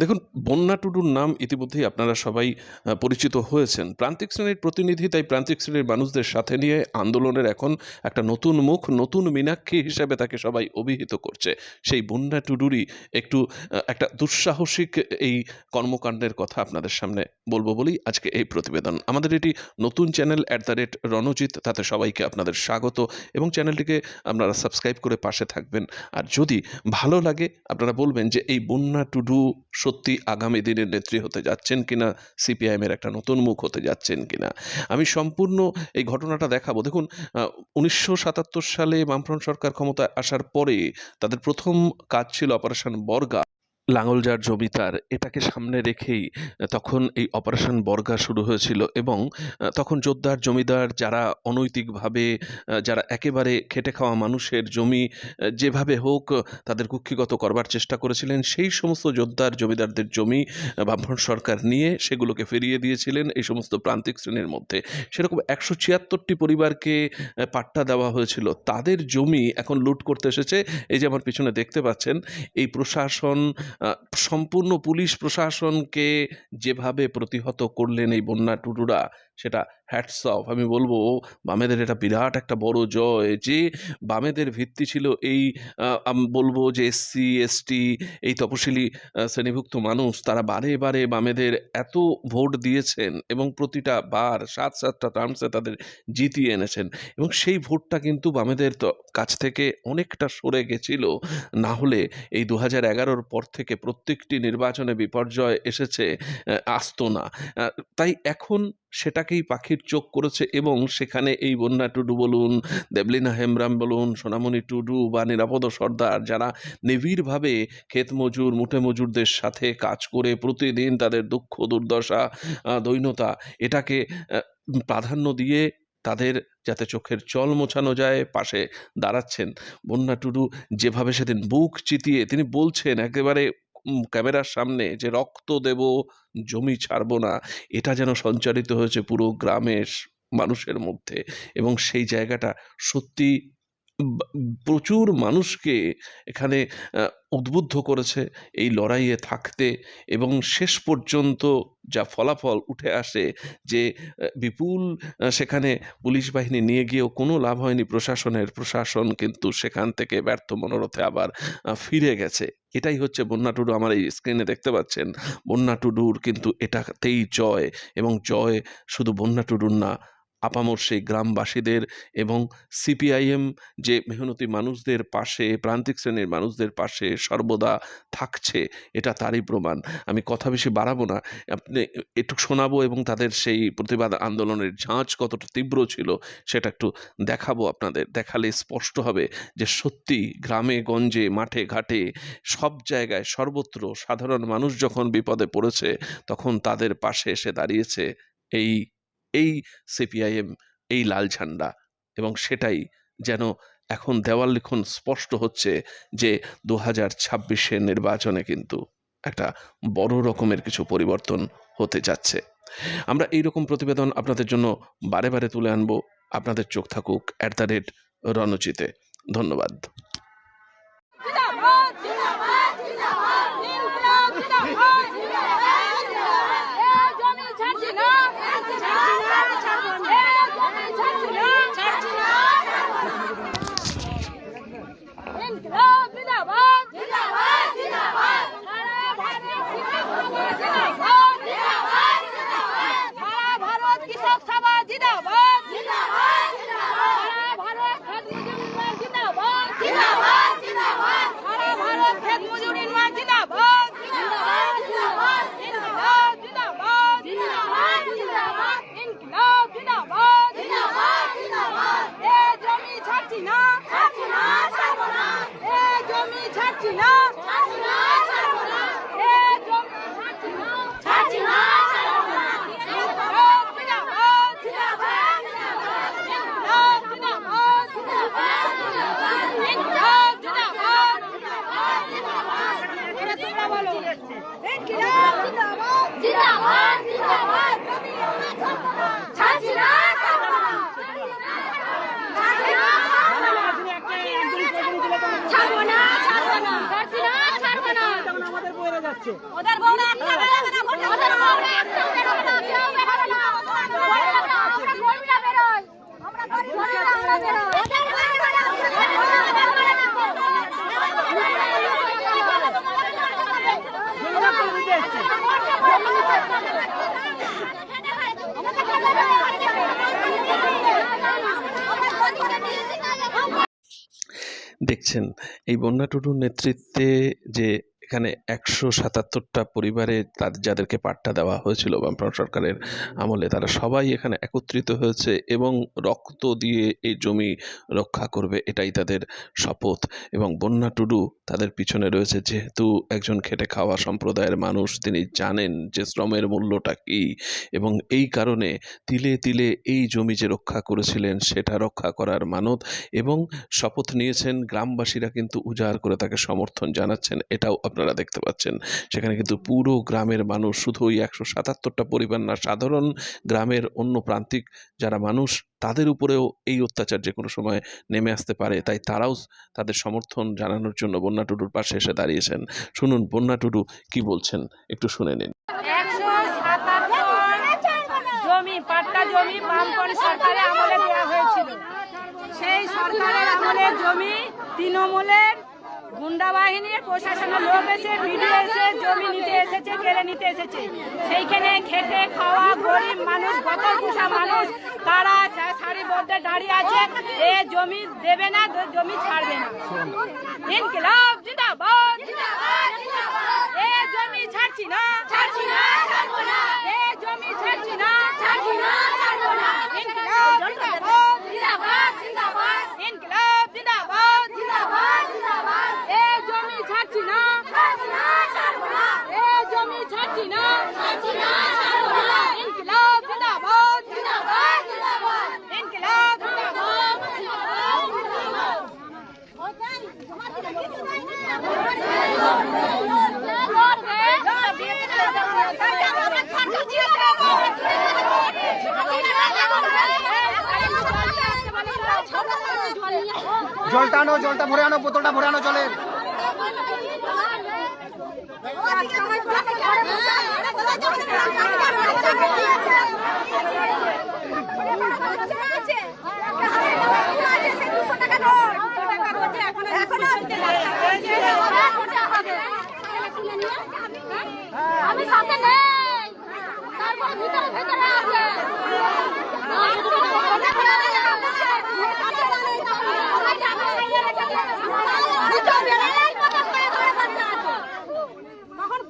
দেখুন, বন্যা টুডুর নাম ইতিমধ্যেই আপনারা সবাই পরিচিত হয়েছেন। প্রান্তিক শ্রেণির প্রতিনিধি, তাই প্রান্তিক শ্রেণির মানুষদের সাথে নিয়ে আন্দোলনের এখন একটা নতুন মুখ, নতুন মীনাক্ষী হিসেবে তাকে সবাই অভিহিত করছে। সেই বন্যা টুডুরই একটু একটা দুঃসাহসিক এই কর্মকাণ্ডের কথা আপনাদের সামনে বলব বলেই আজকে এই প্রতিবেদন। আমাদের এটি নতুন channel at the rate Ranjit, তাতে সবাইকে আপনাদের স্বাগত এবং চ্যানেলটিকে আপনারা সাবস্ক্রাইব করে পাশে থাকবেন। আর যদি ভালো লাগে, আপনারা বলবেন যে এই বন্যা টুডু সত্যি আগামী দিনের নেত্রী হতে যাচ্ছেন কিনা, সিপিআইএমের একটা নতুন মুখ হতে যাচ্ছেন কিনা। আমি সম্পূর্ণ এই ঘটনাটা দেখাবো। দেখুন উনিশশো সাতাত্তর সালে বামফ্রন্ট সরকার ক্ষমতায় আসার পরে তাদের প্রথম কাজ ছিল অপারেশন বর্গা। লাঙ্গলজার জমিদার এটাকে সামনে রেখেই তখন এই অপারেশন বর্গা শুরু হয়েছিল এবং তখন জোরদার জমিদার যারা অনৈতিকভাবে যারা একেবারে খেটে খাওয়া মানুষের জমি যেভাবে হোক তাদের কুক্ষিগত করবার চেষ্টা করেছিলেন, সেই সমস্ত জোরদার জমিদারদের জমি বামফ্রন্ট সরকার নিয়ে সেগুলোকে ফিরিয়ে দিয়েছিলেন এই সমস্ত প্রান্তিক শ্রেণির মধ্যে। সেরকম একশো ছিয়াত্তরটি পরিবারকে পাট্টা দেওয়া হয়েছিল। তাদের জমি এখন লুট করতে এসেছে। এই যে আমার পিছনে দেখতে পাচ্ছেন, এই প্রশাসন সম্পূর্ণ পুলিশ প্রশাসনকে যেভাবে প্রতিহত করলেন এই বন্যা টুটুরা সেটা হ্যাটস অফ আমি বলব, বামেদের এটা বিরাট একটা বড় জয় যে বামেদের ভিত্তি ছিল এই আমি, বলব যে এসসি এসটি এই তপশিলি শ্রেণীভুক্ত মানুষ, তারা বারে বারে বামেদের এত ভোট দিয়েছেন এবং প্রতিটা বার সাত সাতটা টার্মসে তাদের জিতিয়ে এনেছেন এবং সেই ভোটটা কিন্তু বামেদের তো, কাছ থেকে অনেকটা সরে গেছিল। না হলে এই দু হাজার এগারোর পর থেকে প্রত্যেকটি নির্বাচনে বিপর্যয় এসেছে আসতো না। তাই এখন সেটাকেই পাখির চোখ করেছে এবং সেখানে এই বন্যা টুডু বলুন দেবলিনা হেমব্রাম বলুন সোনামণি টুডু বা নিরাপদ সর্দার যারা নিবিড়ভাবে ক্ষেত মজুর মুঠে মজুরদের সাথে কাজ করে প্রতিদিন তাদের দুঃখ দুর্দশা আহ, দৈন্যতা এটাকে প্রাধান্য দিয়ে তাদের যাতে চোখের জল মোছানো যায় পাশে দাঁড়াচ্ছেন। বন্যা টুডু যেভাবে সেদিন বুক চিতিয়ে তিনি বলছেন একেবারে ক্যামেরার সামনে যে রক্ত দেব, জমি ছাড়বো না, এটা যেন সঞ্চারিত হয়েছে পুরো গ্রামের মানুষের মধ্যে। এবং সেই জায়গাটা সত্যি প্রচুর মানুষকে এখানে উদ্বুদ্ধ করেছে এই লড়াইয়ে থাকতে এবং শেষ পর্যন্ত যা ফলাফল উঠে আসে যে বিপুল সেখানে পুলিশ বাহিনী নিয়ে গিয়েও কোনো লাভ হয়নি, প্রশাসনের প্রশাসন কিন্তু সেখান থেকে ব্যর্থ মনোরথে আবার ফিরে গেছে। এটাই হচ্ছে বন্যা টুডু আমার এই স্ক্রিনে দেখতে পাচ্ছেন। বন্যা টুডুর কিন্তু এটাতেই জয় এবং জয় শুধু বন্যা টুডুর না আপামর সেই গ্রামবাসীদের এবং সিপিআইএম যে মেহনতি মানুষদের পাশে, প্রান্তিক শ্রেণির মানুষদের পাশে সর্বদা থাকছে, এটা তারই প্রমাণ। আমি কথা বেশি বাড়াবো না। আপনি একটু শোনাবো এবং তাদের সেই প্রতিবাদ আন্দোলনের ঝাঁজ কতটা তীব্র ছিল সেটা একটু দেখাবো আপনাদের। দেখালে স্পষ্ট হবে যে সত্যি গ্রামে, গঞ্জে, মাঠে, ঘাটে সব জায়গায় সর্বত্র সাধারণ মানুষ যখন বিপদে পড়েছে, তখন তাদের পাশে এসে দাঁড়িয়েছে এই এই সিপিআইএম এই লাল ঝান্ডা এবং সেটাই যেন এখন দেওয়াল লিখন স্পষ্ট হচ্ছে যে দু হাজার ছাব্বিশের নির্বাচনে কিন্তু একটা বড় রকমের কিছু পরিবর্তন হতে যাচ্ছে। আমরা এই রকম প্রতিবেদন আপনাদের জন্য বারে বারে তুলে আনব। আপনাদের চোখ থাকুক অ্যাট দ্য রেট রণজিতে। ধন্যবাদ জিন্দাবাদ জিন্দাবাদ জিন্দাবাদ ইনকলাব জিন্দাবাদ জিন্দাবাদ জিন্দাবাদ এ জমি ছাড়ছি না ছাড়ছি না ছাড়বো না এ জমি ছাড়ছি না ছাড়ছি না ইনকলাব জিন্দাবাদ জিন্দাবাদ জিন্দাবাদ সারা ভারত কৃষক সভা জিন্দাবাদ জিন্দাবাদ সারা ভারত জিন্দাবাদ জিন্দাবাদ জিন্দাবাদ সারা ভারত খেত মজুর ইউনিয়ন জিন্দাবাদ জিন্দাবাদ জিন্দাবাদ ইনকিলাব জিন্দাবাদ জিন্দাবাদ জিন্দাবাদ ইনকিলাব জিন্দাবাদ জিন্দাবাদ জিন্দাবাদ এ জমি ছাড়ছি না ছাড়ছি না ছাড়বো না এ জমি ছাড়ছি না ছাড়ছি না ছাড়বো না এ জমি ছাড়ছি না ছাড়ছি না ছাড়বো না ইনকিলাব জিন্দাবাদ জিন্দাবাদ জিন্দাবাদ ইনকিলাব জিন্দাবাদ জিন্দাবাদ জিন্দাবাদ ইনকিলাব জিন্দাবাদ জিন্দাবাদ জিন্দাবাদ এটা তোমরা বলো ইনকিলাব জিন্দাবাদ জিন্দাবাদ জিন্দাবাদ ছাড়ছি না ছাড়বো না ছাড়বো না ছাড়বো না ছাড়ছি না ছাড়বো না আমাদের বইরে যাচ্ছে যাচ্ছে ওদের বউরা একটা বেরোবে না ভোট ওদের বউরা একটা বেরোবে না কেউ বেরোবে না আমরা গরিবরা বেরোই আমরা গরিবরা আমরা বেরোই ওদের গরিবরা জমিটা করে দিতে এসছে দেখছেন এই বন্যা টুডুর নেতৃত্বে যে এখানে একশো সাতাত্তরটা পরিবারে তাদের, যাদেরকে পাট্টা দেওয়া হয়েছিল বামফ্রন্ট সরকারের আমলে, তারা সবাই এখানে একত্রিত হয়েছে এবং রক্ত দিয়ে এই জমি রক্ষা করবে, এটাই তাদের শপথ। এবং বন্যা টুডু তাদের পিছনে রয়েছে, যেহেতু একজন খেটে খাওয়া সম্প্রদায়ের মানুষ, তিনি জানেন যে শ্রমের মূল্যটা কী। এবং এই কারণে তিলে তিলে এই জমি যে রক্ষা করেছিলেন, সেটা রক্ষা করার মানত এবং শপথ নিয়েছেন। গ্রামবাসীরা কিন্তু উজাড় করে তাকে সমর্থন জানাচ্ছেন, এটাও আপনারা দেখতে পাচ্ছেন। সেখানে কিন্তু পুরো গ্রামের মানুষ শুধু ওই একশো সাতাত্তরটা পরিবার না, সাধারণ গ্রামের অন্য প্রান্তিক যারা মানুষ, তাদের উপরেও এই অত্যাচার যে কোনো সময় নেমে আসতে পারে। তাই তারাও তাদের সমর্থন জানানোর জন্য বন্যা টুডুর পাশে এসে দাঁড়িয়েছেন। শুনুন, বন্যা টুডু কি বলছেন? একটু শুনে নিন। সেই সরকারের আমলে জমি তৃণমূলের গুন্ডা বাহিনীর প্রশাসনের লোক এসে, ভিডিও এসে, জমি নিতে এসেছে, কেড়ে নিতে এসেছে। সেইখানে খেটে খাওয়া গরিব মানুষ গত পুষা মানুষ, তারা যা- সারিবদ্ধে দাঁড়িয়ে আছে। এ জমি দেবে না জমি ছাড়বে না। ইনকিলাব জিন্দাবাদ। এ জমি ছাড়ছি না। ছাড়ছি না ছাড়বো না এ জমি ছাড়ছি না ছাড়ছি না ছাড়বো না ইনকিলাব জিন্দাবাদ জিন্দাবাদ জিন্দাবাদ ইনকিলাব জিন্দাবাদ জিন্দাবাদ জিন্দাবাদ এ জমি ছাড়ছি না ছাড়ছি না ছাড়বো না এ জমি ছাড়ছি না ছাড়ছি না ছাড়বো না ইনকিলাব জিন্দাবাদ জিন্দাবাদ জিন্দাবাদ ইনকিলাব জিন্দাবাদ জিন্দাবাদ জিন্দাবাদ জলটা আনো জলটা ভরে আনো বোতলটা ভরে আনো জলের আমি সাথে নেই। তারপরে ভিতরে ভিতরে আছে। তখন